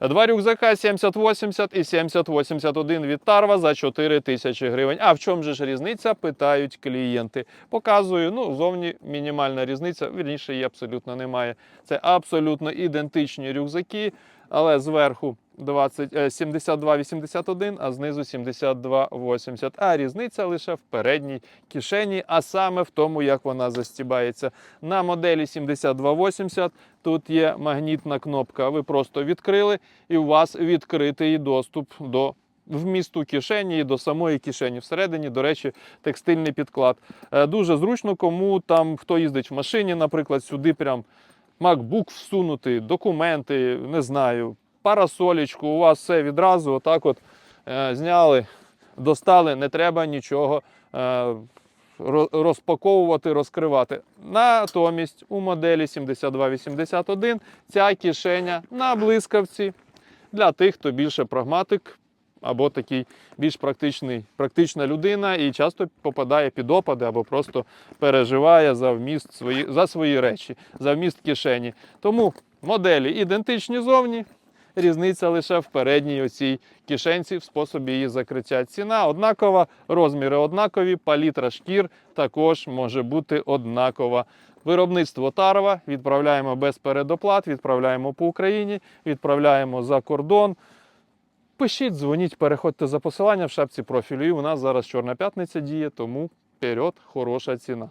Два рюкзака 7080 і 7081 від Тарва за 4 тисячі гривень. А в чому же ж різниця? Питають клієнти. Показую, ну, зовні мінімальна різниця, вірніше її абсолютно немає. Це абсолютно ідентичні рюкзаки, але зверху 20, 72,81, а знизу 72,80. А різниця лише в передній кишені, а саме в тому, як вона застібається. На моделі 7280 тут є магнітна кнопка. Ви просто відкрили, і у вас відкритий доступ до вмісту кишені і до самої кишені. Всередині, до речі, текстильний підклад. Е, Дуже зручно, кому там хто їздить в машині, наприклад, сюди прям MacBook всунути, документи, не знаю, парасолічку. У вас все відразу отак от е, зняли, достали, не треба нічого е, розпаковувати, розкривати. Натомість у моделі 7281 ця кишеня на блискавці для тих, хто більше прагматик або такий більш практичний, практична людина і часто попадає під опади або просто переживає за вміст свої, за свої речі, за вміст кишені. Тому моделі ідентичні зовні. Різниця лише в передній оцій кишенці в способі її закриття. Ціна однакова, розміри однакові, палітра шкір також може бути однакова. Виробництво Тарва відправляємо без передоплат, відправляємо по Україні, відправляємо за кордон. Пишіть, дзвоніть, переходьте за посиланням в шапці профілю. І у нас зараз Чорна п'ятниця діє, тому вперед, хороша ціна.